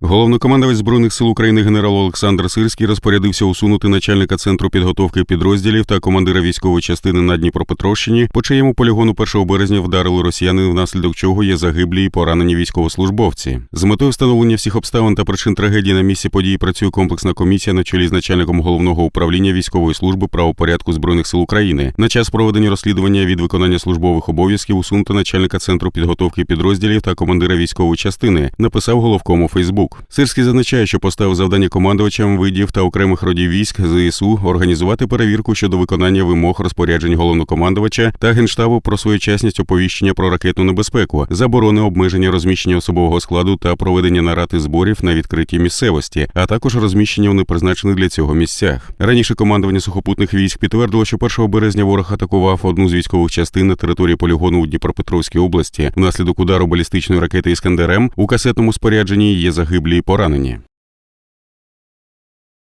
Головнокомандувач збройних сил України генерал Олександр Сирський розпорядився усунути начальника центру підготовки підрозділів та командира військової частини на Дніпропетровщині, по чиєму полігону 1 березня вдарили росіяни, внаслідок чого є загиблі і поранені військовослужбовці. З метою встановлення всіх обставин та причин трагедії на місці події працює комплексна комісія на чолі з начальником головного управління військової служби правопорядку збройних сил України. На час проведення розслідування від виконання службових обов'язків усунути начальника центру підготовки підрозділів та командира військової частини, написав головком у Фейсбук. Сирський зазначає, що поставив завдання командувачам видів та окремих родів військ ЗСУ організувати перевірку щодо виконання вимог розпоряджень головнокомандувача та генштабу про своєчасність оповіщення про ракетну небезпеку, заборони обмеження розміщення особового складу та проведення нарад і зборів на відкритій місцевості, а також розміщення у непризначених для цього місцях. Раніше командування сухопутних військ підтвердило, що 1 березня ворог атакував одну з військових частин на території полігону у Дніпропетровській області. Внаслідок удару балістичної ракети Іскандер М у касетному спорядженні є загиблі і поранені.